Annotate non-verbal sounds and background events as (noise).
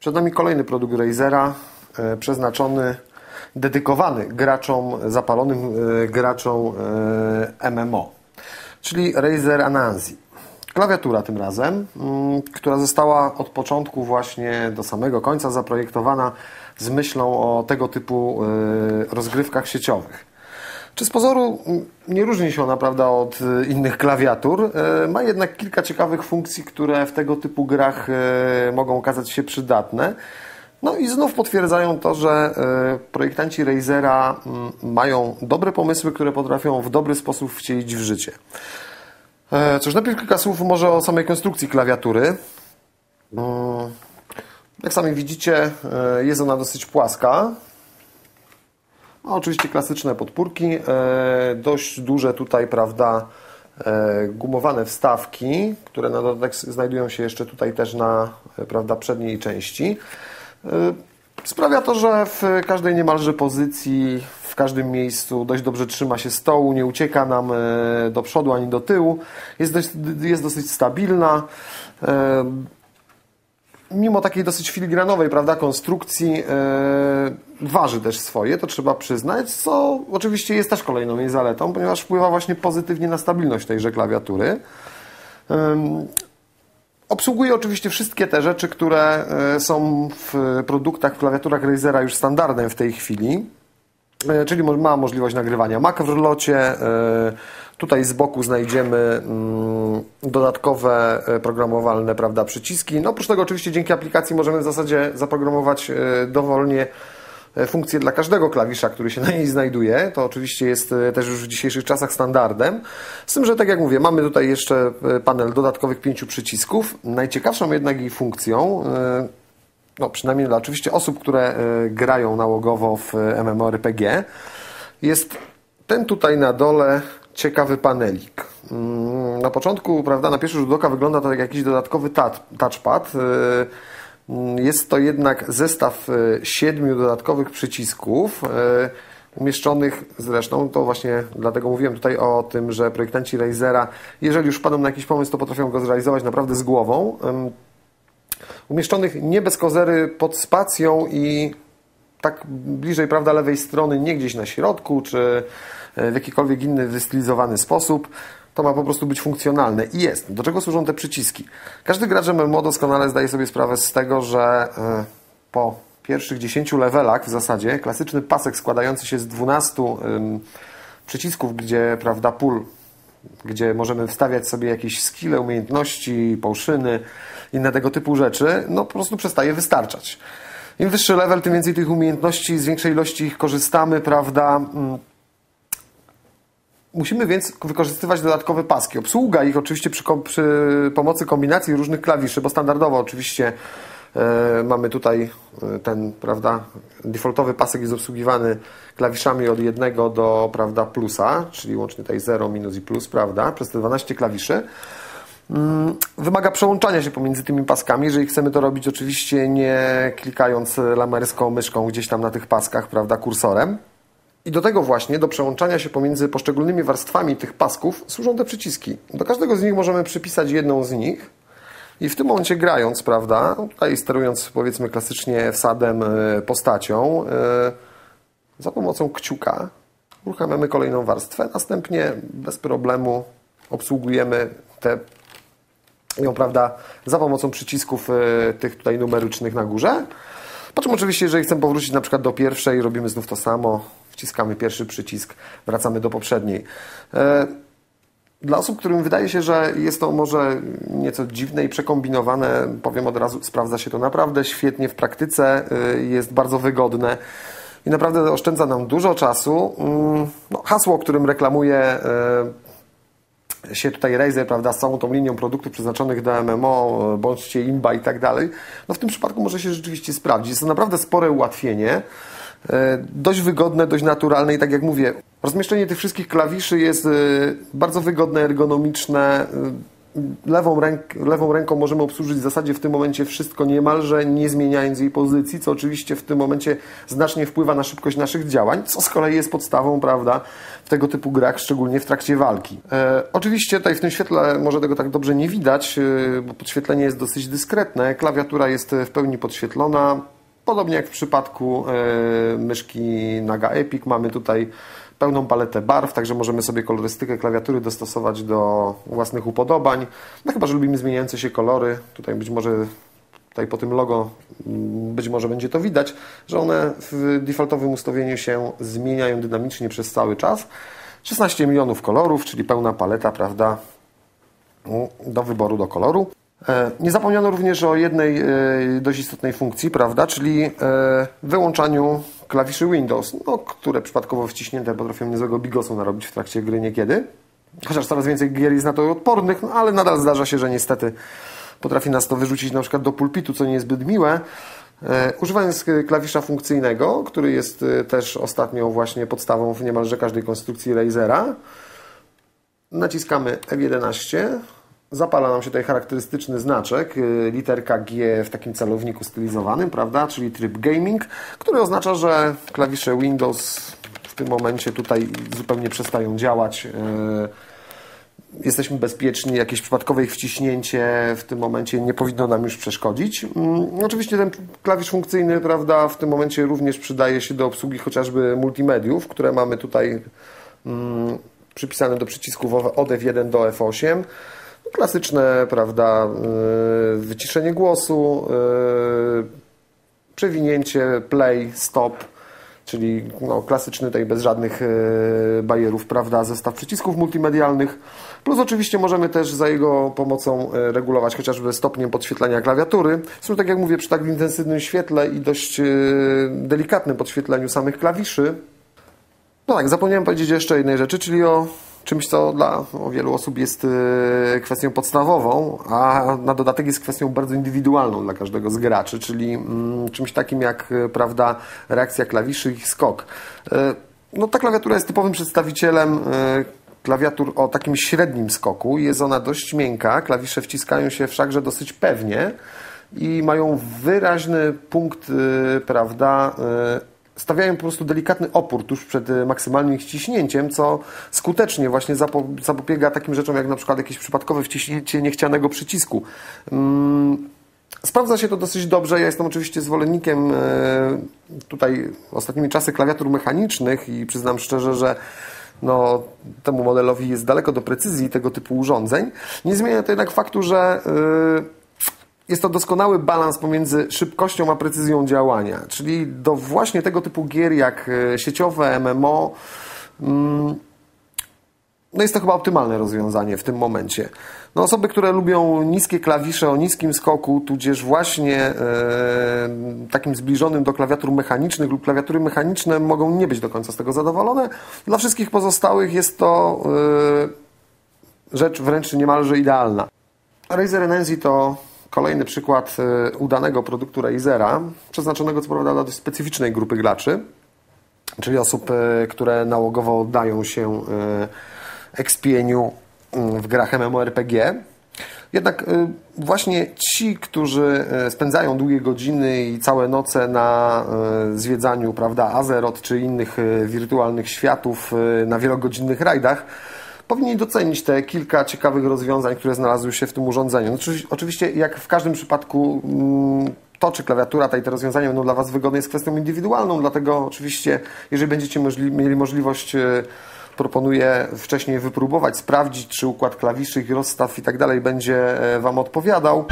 Przed nami kolejny produkt Razera, e, przeznaczony, dedykowany graczom, zapalonym e, graczom e, MMO, czyli Razer Anansi. Klawiatura tym razem, mm, która została od początku właśnie do samego końca zaprojektowana z myślą o tego typu rozgrywkach sieciowych. Czy z pozoru nie różni się ona prawda, od e, innych klawiatur, e, ma jednak kilka ciekawych funkcji, które w tego typu grach e, mogą okazać się przydatne. No i znów potwierdzają to, że projektanci Razera mają dobre pomysły, które potrafią w dobry sposób wcielić w życie. Cóż, najpierw kilka słów może o samej konstrukcji klawiatury. Mm, jak sami widzicie, jest ona dosyć płaska. No, oczywiście klasyczne podpórki, e, dość duże tutaj, prawda, e, gumowane wstawki, które na dodatek znajdują się jeszcze tutaj też na e, prawda, przedniej części. Sprawia to, że w każdej niemalże pozycji, w każdym miejscu dość dobrze trzyma się stołu, nie ucieka nam do przodu ani do tyłu. Jest, dość, jest dosyć stabilna mimo takiej dosyć filigranowej prawda, konstrukcji, yy, waży też swoje, to trzeba przyznać, co oczywiście jest też kolejną jej zaletą, ponieważ wpływa właśnie pozytywnie na stabilność tejże klawiatury. Obsługuje oczywiście wszystkie te rzeczy, które yy, są w produktach, w klawiaturach Razera już standardem w tej chwili. Czyli ma możliwość nagrywania Mac w locie, Tutaj z boku znajdziemy mm, dodatkowe e, programowalne prawda, przyciski. No oprócz tego oczywiście dzięki aplikacji możemy w zasadzie zaprogramować e, dowolnie e, funkcje dla każdego klawisza, który się (laughs) na niej znajduje. To oczywiście jest też już w dzisiejszych czasach standardem. Z tym, że tak jak mówię, mamy tutaj jeszcze panel dodatkowych pięciu przycisków. Najciekawszą jednak jej funkcją, no przynajmniej dla oczywiście osób, które grają nałogowo w MMORPG, jest ten tutaj na dole ciekawy panelik. Mm, na początku, prawda, na pierwszy rzut oka wygląda to jak jakiś dodatkowy touchpad. Y, mm, jest to jednak zestaw siedmiu dodatkowych przycisków umieszczonych zresztą, to właśnie dlatego mówiłem tutaj o tym, że projektanci Razera, jeżeli już wpadną na jakiś pomysł, to potrafią go zrealizować naprawdę z głową. Umieszczonych nie bez kozery pod spacją i tak bliżej, prawda, lewej strony, nie gdzieś na środku, czy E, w jakikolwiek inny wystylizowany sposób. To ma po prostu być funkcjonalne i jest. Do czego służą te przyciski? Każdy gracz MMO doskonale zdaje sobie sprawę z tego, że e, po pierwszych 10 levelach w zasadzie klasyczny pasek składający się z 12 przycisków, gdzie prawda pól, gdzie możemy wstawiać sobie jakieś skille, umiejętności, połszyny, inne tego typu rzeczy, no po prostu przestaje wystarczać. Im wyższy level, tym więcej tych umiejętności, z większej ilości ich korzystamy, prawda? Mm, Musimy więc wykorzystywać dodatkowe paski. Obsługa ich oczywiście przy, przy pomocy kombinacji różnych klawiszy, bo standardowo oczywiście e, mamy tutaj e, ten, prawda, defaultowy pasek jest obsługiwany klawiszami od jednego do, prawda, plusa, czyli łącznie tutaj 0, minus i plus, prawda, przez te 12 klawiszy. Mm, wymaga przełączania się pomiędzy tymi paskami, jeżeli chcemy to robić oczywiście nie klikając lamerską myszką gdzieś tam na tych paskach, prawda, kursorem. I do tego właśnie, do przełączania się pomiędzy poszczególnymi warstwami tych pasków służą te przyciski. Do każdego z nich możemy przypisać jedną z nich i w tym momencie grając, prawda, tutaj sterując powiedzmy klasycznie wsadem e, postacią, e, za pomocą kciuka uruchamiamy kolejną warstwę, następnie bez problemu obsługujemy te ją, prawda, za pomocą przycisków e, tych tutaj numerycznych na górze. Po czym oczywiście, jeżeli chcemy powrócić na przykład do pierwszej, robimy znów to samo, wciskamy pierwszy przycisk, wracamy do poprzedniej. E, dla osób, którym wydaje się, że jest to może nieco dziwne i przekombinowane, powiem od razu, sprawdza się to naprawdę świetnie w praktyce, e, jest bardzo wygodne i naprawdę oszczędza nam dużo czasu. Mm, no, hasło, którym reklamuje e, się tutaj Razer, prawda, z całą tą linią produktów przeznaczonych do MMO, bądźcie imba i tak dalej, no w tym przypadku może się rzeczywiście sprawdzić. Jest to naprawdę spore ułatwienie. E, dość wygodne, dość naturalne i tak jak mówię, rozmieszczenie tych wszystkich klawiszy jest e, bardzo wygodne, ergonomiczne. Lewą, ręk, lewą ręką możemy obsłużyć w zasadzie w tym momencie wszystko niemalże nie zmieniając jej pozycji, co oczywiście w tym momencie znacznie wpływa na szybkość naszych działań, co z kolei jest podstawą, prawda, w tego typu grach, szczególnie w trakcie walki. E, oczywiście tutaj w tym świetle może tego tak dobrze nie widać, e, bo podświetlenie jest dosyć dyskretne, klawiatura jest w pełni podświetlona, podobnie jak w przypadku e, myszki Naga Epic mamy tutaj pełną paletę barw, także możemy sobie kolorystykę klawiatury dostosować do własnych upodobań. No chyba, że lubimy zmieniające się kolory. Tutaj być może tutaj po tym logo mm, być może będzie to widać, że one w defaultowym ustawieniu się zmieniają dynamicznie przez cały czas. 16 milionów kolorów, czyli pełna paleta, prawda, do wyboru do koloru. E, nie zapomniano również o jednej e, dość istotnej funkcji, prawda, czyli e, wyłączaniu klawiszy Windows, no, które przypadkowo wciśnięte potrafią niezłego bigosu narobić w trakcie gry niekiedy. Chociaż coraz więcej gier jest na to odpornych, no, ale nadal zdarza się, że niestety potrafi nas to wyrzucić na przykład do pulpitu, co nie jest zbyt miłe. Używając klawisza funkcyjnego, który jest też ostatnio właśnie podstawą w niemalże każdej konstrukcji Razera, naciskamy F11, Zapala nam się tutaj charakterystyczny znaczek, y, literka G w takim celowniku stylizowanym, prawda, czyli tryb gaming, który oznacza, że klawisze Windows w tym momencie tutaj zupełnie przestają działać. Y, jesteśmy bezpieczni, jakieś przypadkowe ich wciśnięcie w tym momencie nie powinno nam już przeszkodzić. Mm, oczywiście ten klawisz funkcyjny, prawda, w tym momencie również przydaje się do obsługi chociażby multimediów, które mamy tutaj mm, przypisane do przycisków od F1 do F8 klasyczne, prawda, y, wyciszenie głosu, y, przewinięcie, play, stop, czyli no, klasyczny tutaj bez żadnych y, bajerów, prawda, zestaw przycisków multimedialnych. Plus oczywiście możemy też za jego pomocą regulować chociażby stopniem podświetlenia klawiatury. Zresztą tak jak mówię, przy tak intensywnym świetle i dość delikatnym podświetleniu samych klawiszy. No tak, zapomniałem powiedzieć jeszcze jednej rzeczy, czyli o czymś, co dla wielu osób jest e, kwestią podstawową, a na dodatek jest kwestią bardzo indywidualną dla każdego z graczy, czyli mm, czymś takim jak e, prawda, reakcja klawiszy i skok. E, no, ta klawiatura jest typowym przedstawicielem klawiatur o takim średnim skoku. Jest ona dość miękka, klawisze wciskają się wszakże dosyć pewnie i mają wyraźny punkt, prawda, stawiają po prostu delikatny opór tuż przed e, maksymalnym ich ściśnięciem, co skutecznie właśnie zapobiega takim rzeczom jak na przykład jakieś przypadkowe wciśnięcie niechcianego przycisku. Mm, sprawdza się to dosyć dobrze. Ja jestem oczywiście zwolennikiem e, tutaj ostatnimi czasy klawiatur mechanicznych i przyznam szczerze, że no, temu modelowi jest daleko do precyzji tego typu urządzeń. Nie zmienia to jednak faktu, że yy, jest to doskonały balans pomiędzy szybkością a precyzją działania. Czyli do właśnie tego typu gier jak e, sieciowe, MMO, mm, no jest to chyba optymalne rozwiązanie w tym momencie. No osoby, które lubią niskie klawisze o niskim skoku, tudzież właśnie e, takim zbliżonym do klawiatur mechanicznych lub klawiatury mechaniczne mogą nie być do końca z tego zadowolone. Dla wszystkich pozostałych jest to e, rzecz wręcz niemalże idealna. Razer Renzi to Kolejny przykład y, udanego produktu Razera, przeznaczonego co prawda dla dość specyficznej grupy graczy, czyli osób, y, które nałogowo oddają się y, ekspieniu w grach MMORPG. Jednak właśnie ci, którzy spędzają długie godziny i całe noce na zwiedzaniu prawda, Azeroth czy innych wirtualnych światów na wielogodzinnych rajdach, powinni docenić te kilka ciekawych rozwiązań, które znalazły się w tym urządzeniu. No, oczywiście, jak w każdym przypadku, mm, to czy klawiatura, ta i te rozwiązania będą dla Was wygodne, jest kwestią indywidualną, dlatego oczywiście, jeżeli będziecie możli mieli możliwość e, proponuję wcześniej wypróbować, sprawdzić, czy układ klawiszy, ich rozstaw i tak dalej będzie e, Wam odpowiadał.